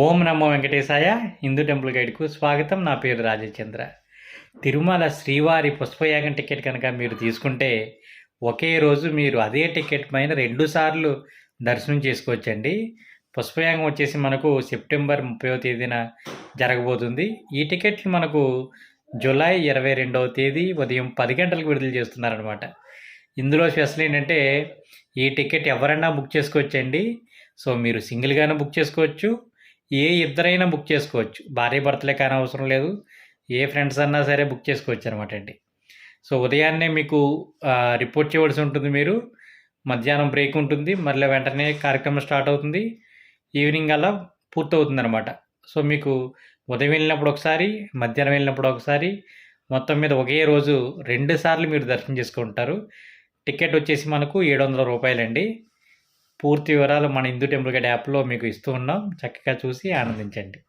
ఓం నమో వెంకటేశాయ Hindu temple గైడ్కు స్వాగతం. నా పేరు రాజచంద్ర. తిరుమల శ్రీవారి పుష్పయాగం టికెట్ కనుక మీరు తీసుకుంటే ఒకే రోజు మీరు అదే టికెట్ పైన రెండు సార్లు దర్శనం చేసుకోవచ్చండి. పుష్పయాగం వచ్చేసి మనకు సెప్టెంబర్ ముప్పైవ తేదీన జరగబోతుంది. ఈ టికెట్లు మనకు జూలై ఇరవై రెండవ తేదీ ఉదయం పది గంటలకు విడుదల చేస్తున్నారనమాట ఇందులో స్పెషల్ ఏంటంటే ఈ టికెట్ ఎవరైనా బుక్ చేసుకోవచ్చండి. సో మీరు సింగిల్గానే బుక్ చేసుకోవచ్చు. ఏ ఇద్దరైనా బుక్ చేసుకోవచ్చు. భార్య భర్తలే కానీ అవసరం లేదు. ఏ ఫ్రెండ్స్ అన్నా సరే బుక్ చేసుకోవచ్చు అనమాట అండి. సో ఉదయాన్నే మీకు రిపోర్ట్ చేయవలసి ఉంటుంది మీరు. మధ్యాహ్నం బ్రేక్ ఉంటుంది. మళ్ళీ వెంటనే కార్యక్రమం స్టార్ట్ అవుతుంది. ఈవినింగ్ అలా పూర్తవుతుంది అనమాట సో మీకు ఉదయం వెళ్ళినప్పుడు ఒకసారి మధ్యాహ్నం వెళ్ళినప్పుడు ఒకసారి మొత్తం మీద ఒకే రోజు రెండు సార్లు మీరు దర్శనం చేసుకుంటారు. టికెట్ వచ్చేసి మనకు ఏడు వందల రూపాయలండి. పూర్తి వివరాలు మన హిందూ టెంపుల్ గైడ్ యాప్లో మీకు ఇస్తూ ఉన్నాం. చక్కగా చూసి ఆనందించండి.